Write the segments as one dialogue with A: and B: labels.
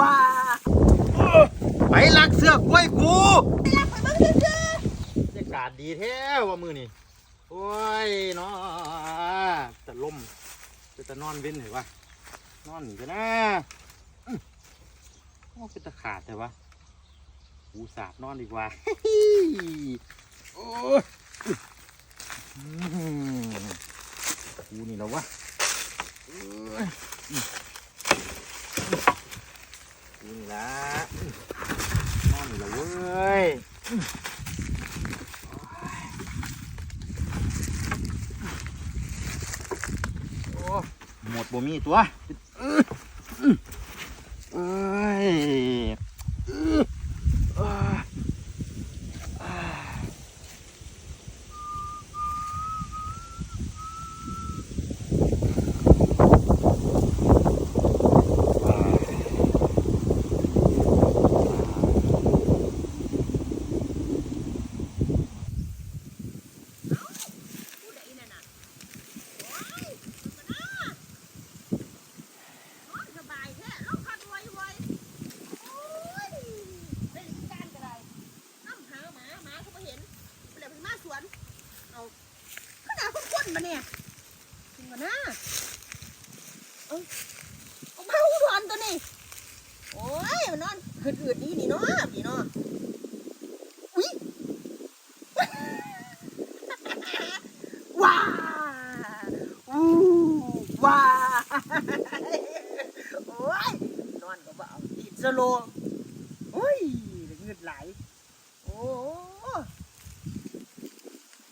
A: ว้า
B: ไปลักเสื้อกล้วยกู
A: ไปลักไปเบิ่งซื่อบ
B: รรยากาศดีแท้ว่ามือนี่โอ้ยเนาะแต่ลมจะจะนอนเว้นเหรอวะนอนกันนะอื้อโอ้เป็นตะขาดแต่วะกูสาดนอนดีกว่าโอ้ยอื้อหือกูนี่แล้ววะเอ้ยอื้อ กูนี่ละอื้อนอนนี่แล้วเว้ยโอ้หมดบ่มีตัวเอ้ยอื้ออ่าอ่า
A: สบายแท้ลงคันไวไวโอ้ยได้ลิงการก็ได้น้ำหาหมาหมาเขาบ่เห็นเดี๋ยวไปมาสวน เอาข นาดคนเนี่ยจริงก่อนนะเอาเอามาอุดรตัวนี้ โอ้ยมันนอนคืนอืดดีนี่เนาะพี่เนาะอุ้ยว้าอู้ว้าโอ้ยนอนก็บ่เอาติดสโลโอ้ยเงืดไหลโอ้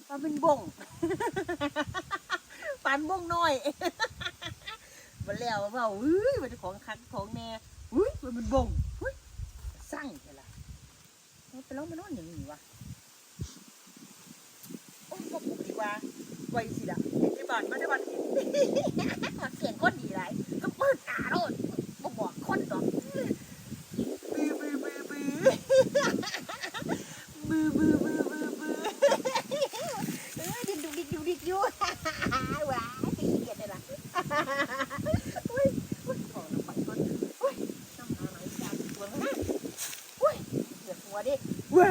A: ปลาเป็นบง ปันบงน้อยมาแล้วเปล่าอุ้ยมันจะของคันของแน่อุ้ยมันมันบงอุ้ยสั่งไปละเอาไปแล้วมานอนอย่างนี้วะโอ้ก็ปุ๊บดีกว่าไวสิล่ะเห็นที่บ้านมาได้บ้านเห็นมันเสียงคนดี ว้า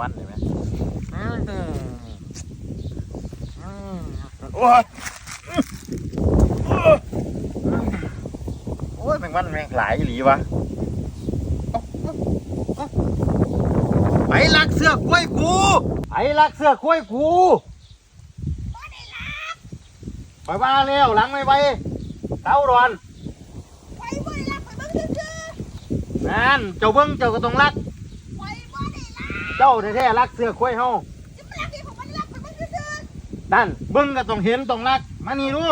A: วันเล
B: ยไหมโอ้ยโอ้ยแมงวันแมงหลายหลีวะ ไปลักเสื้อกล้วยกูไปลักเสื้อกล้วยกูไปบ้าแล้วหลังไม่ไปเต้าดอน
A: ไปบ่ได้รักไปเบิ่งซื่อ
B: นั่นเจ้าเบิ้งเจ้าก็ต้องรัก
A: ๆไปบ่ได้รัก
B: เจ้าแท้ๆรักเสื้อกล้วยเฮา
A: จะมารักที่ผมบ่ได้รักไปเบิ่งซื่อ
B: นั่นเบิ้งก็ต้องเห็นต้องรักมานี่ดู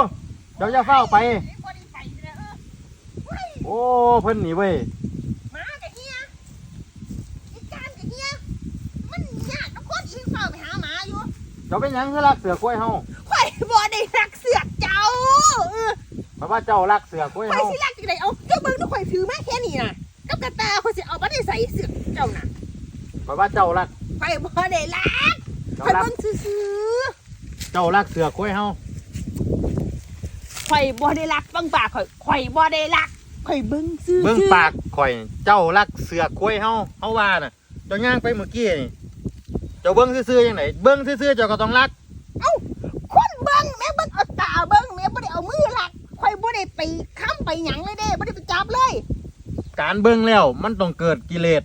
B: เจ้าจะเฝ้าไป
A: ๆไอ้บ่ได้ไปเด้อเฮ้ย
B: โอ้เพิ่นหนีเว้ย
A: หมากับเฮียอีการกับเฮียมันยากทุกคนอีเฝ้าไปหาหมาอยู่
B: เจ้าเป็นหยังคือรักเสือกล้วยเฮา
A: ข่อยบ่ได้รักเสือกเจ้าเออ
B: เพราะว่าเจ้ารักเสือกล้วย
A: ข่อย
B: เฮา
A: สิรักจังไดเอาเจ้าเบิ่งทุกข่อยถือมาแค่นี้น่ะกับกระตาข่อยสิเอาบ่ได้ใส่เสือกเจ้าน่ะ
B: เพราะว่าเจ้ารัก
A: ข่อยบ่ได้รัก
B: เจ้า
A: ข่อย
B: รัก
A: เบิ่งซื่อ
B: เจ้ารักเสือกล้วยเฮา
A: ๆข่อยบ่ได้รักเบิ่งปากข่อยข่อยบ่ได้รักข่อยเบิ่งซื่อๆ
B: เบิ้งปากข่อย เจ้ารักเสือกล้วยเฮาเฮาว่าน่ะเจ้าย่างไปเมื่อกี้นี่ เจ้าเบิ้งซื่อๆจังไดเบิ้งซื่อๆเจ้าก็ต้องรัก
A: คนเบิ่งแม่เบิ่งเอาตาเบิ่งแม่บ่ได้เอามือรักข่อยบ่ได้ไปค้ำไปหยังเลยเด้บ่ได้ไปจับเลย
B: การเบิ้งแล้วมันต้องเกิดกิเลส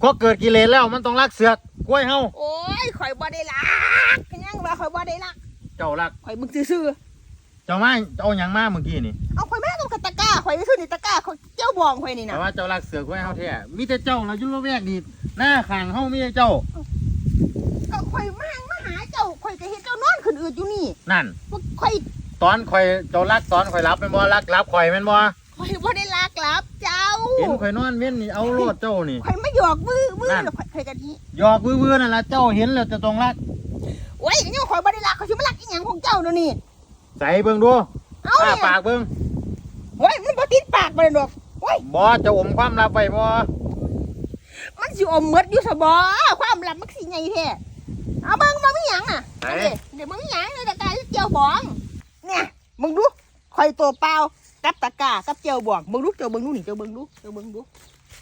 B: พอเกิดกิเลสแล้วมันต้องรักเสือกกล้วยเฮา
A: โอ้ยข่อยบ่ได้รักเป็นหยังว่าข่อยบ่ได้รัก
B: เจ้ารัก
A: ข่อยมึงซื่อ
B: เจ้ามาเจ้าเอาหยังมาเมื่อกี้นี่
A: ๆเอาข่อยแม่ต้องกระตะกร้าข่อยไปซื้อนี่ตะกร้าข่อยเจ้าบองข่อยนี่
B: แต่
A: นะ
B: ว่าเจ้ารักเสือกล้วยเฮาแท้มีแต่เจ้าเราอยู่ระแวกนี่หน้าข้างเฮามีแต่เจ้า
A: ก็ข่อยมามาหาเจ้าข่อยก็เห็นเจ้านอนขึ้นอืดอยู่นี่
B: นั่น
A: ว่าข่อย
B: ตอนข่อยเจ้ารักตอนข่อยรับแม่นบ่รักรับข่อยแม่นบ่
A: ข่อยบ่ได้รักลับเจ้า
B: เห็นข่อยนอนเว้นนี่เอาโลดเจ้านี่
A: ข่อยไม่หยอกมือมือ
B: นั่น
A: แล้วข่อยข่อยกันนี้
B: หยอกวื้อๆนั่นล่ะเจ้าเห็นแล้วจะต้องรัก
A: โอ้ยก็ยังว่าข่อยบ่ได้รักข่อยสิมารักอีหยังของเจ้าเดี๋ยวนี้
B: ใส่เบิ่งดู
A: เอา
B: อ้า
A: เนี่ย
B: ปากเบิ่ง
A: ปิดปากมาเลยดอกโอ้ย
B: บ่จะอมความลับไว้บ่
A: มันสิอมเมดอยู่ซะบ่ความลับมันสิไงแท้ เอาเบิ่งบ่มีหยังอะ
B: ไหน
A: เอาดิเดี๋ยวบ่มีหยังในตะกร้าเจียวบองเนี่ยมึงดูคอยตัวเปล่ากับตะกร้ากับเจียวบองมึงดูเจียวเบิ่งดูนี่เจียวเบิ่งดูเจียวเบิ่งดู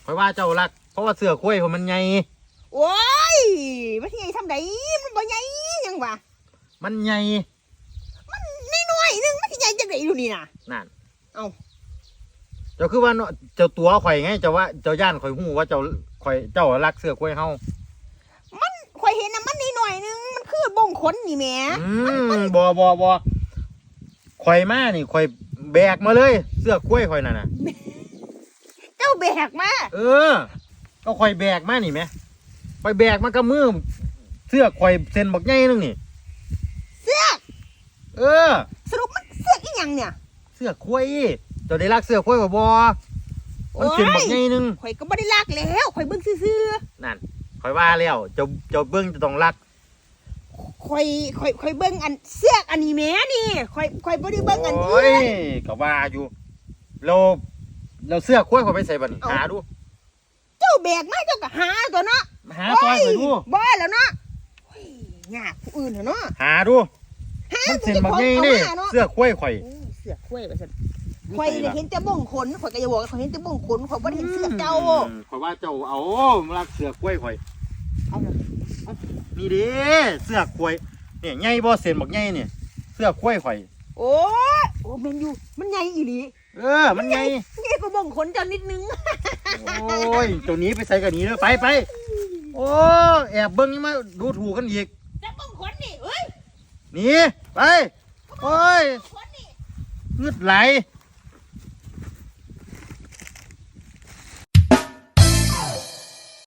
B: ข่อยว่าเจ้ารัก เพราะว่าเสื้อคุ้ยของมันใหญ่
A: โอ้ยมันสิใหญ่ทำไดมันบ่ใหญ่หยังวะ
B: มันใหญ่
A: น้อยๆนึงมันสิใหญ่จังได๋ดูนี่น่ะ
B: นั่น
A: เอ้า
B: เจ้าคือว่าเนาะเจ้าตัวข่อยไงเจ้าว่าเจ้าย่านข่อยฮู้ว่าเจ้าข่อยเจ้ารักเสื้อคุ้ยเฮา
A: ข่ อยเห็นน่ะมันน้อยๆนึงมันคือบ่งขนนี่แหม
B: อืมบ่บ่บ่ข่อยมานี่ข่อยแบกมาเลย เสื้อคุ้ยข่อยนั่นน่ะ
A: เจ้าแบกมา
B: เออ ก็ข่อยแบกมานี่แหมข่อยแบกมากับมือเสื้อข่อยเส้นบักใหญ่นึงนี่
A: เสื้อ
B: เออ
A: สรุปมันเสื้ออีหยังเนี่ย
B: เสื้อคุ้ยเจ้าได้รักเสื้อคุ้ยบ่บ่มันเส้นบักใหญ่นึง
A: ข่อยก็บ่ได้ลากแล้วข่อยเบิ่งซื่อ
B: นั่น ข่อยว่าแล้วเจ้าเจ้าเบิ่งจะต้องรัก
A: ๆข่อยข่อยข่อยเบิ่งอันเสื้ออันนี้แหมนี่ข่อยข่อยบ่ได้เบิ่งอัน
B: โอ้
A: อื่
B: ย
A: น
B: ก็ว่าอยู่เราเราเสื้อคุ้ยข่อยไปใส่บัดนี้
A: เอ้า
B: หาดู
A: เจ้าแบกมาเจ้าก็หาตัวเนาะ
B: หาซอยข่อยดู
A: บ่แล้วเนาะโอ้ยยากผู้อื่นเหรอเนาะ
B: หาดู
A: หา
B: มันเส้นบักใหญ่นี่
A: เอามาเนาะ
B: เสื้อคุ้ยข่อย
A: โอ้ยเสือคุ้ยว่าซั่น ข่อยเนี่ยเห็นแต่บ่งขนข่อยก็อย่าบอกว่าข่อยเห็นแต่บ่งขนข่อยบ่ได้เห็นเสื้อเจ้า
B: อืมข่อยว่าเจ้าเอามารักเสื้อคุ้ยข่อย
A: เอาล่ะ
B: นี่เด้เสื้อคุ้ยเนี่ยใหญ่บ่เส้นบักใหญ่นี่เสื้อคุ้ยข่อย
A: โอ้ยโอ้แม่นอยู่มันใหญ่อีหลี
B: เออ มันใหญ่
A: ใหญ่กว่าบ่งขนเจ้านิดนึง
B: โอ้ยตัวนี้ไปใส่กันนี้เด้อไปไป โอ้แอบเบิ่งนี่มาดูถูกกันอีก
A: แต่บ่งขนนี่เอ้ย
B: หนีไป โอ้ย
A: ขนนี่
B: งึดไหล
A: เ